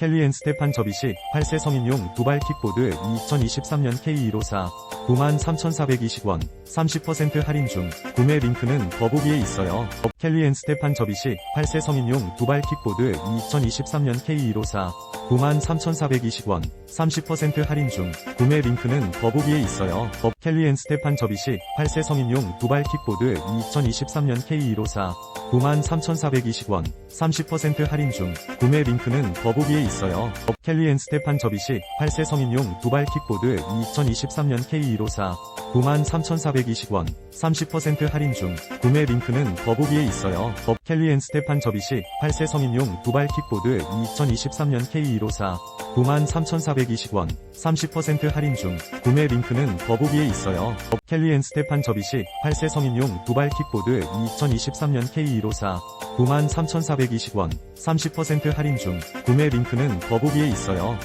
켈리 앤 스테판 저비시 8세 성인용 두발 킥보드 2023년 K154 93,420원 30% 할인 중 구매 링크는 더보기에 있어요. 켈리 앤 스테판 저비시 8세 성인용 두발 킥보드 2023년 K154 93,420원 30% 할인 중 구매 링크는 더보기에 있어요. 켈리 앤 스테판 저비시 8세 성인용 두발 킥보드 2023년 K154 93,420원 30% 할인 중 구매 링크는 더보기에 있어요. 켈리 앤 스테판 저비시 8세 성인용 두발 킥보드 2023년 K154 93,420원 30% 할인 중 구매 링크는 더보기에 있어요. 켈리 앤 스테판 저비시 8세 성인용 두발 킥보드 2023년 K154 93,420원 30% 할인 중 구매 링크는 더보기에 있어요. 켈리 앤 스테판 저비시 8세 성인용 두발 킥보드 2023년 K154 93,420원 30% 할인 중 구매 링크는 더보기에 있어요.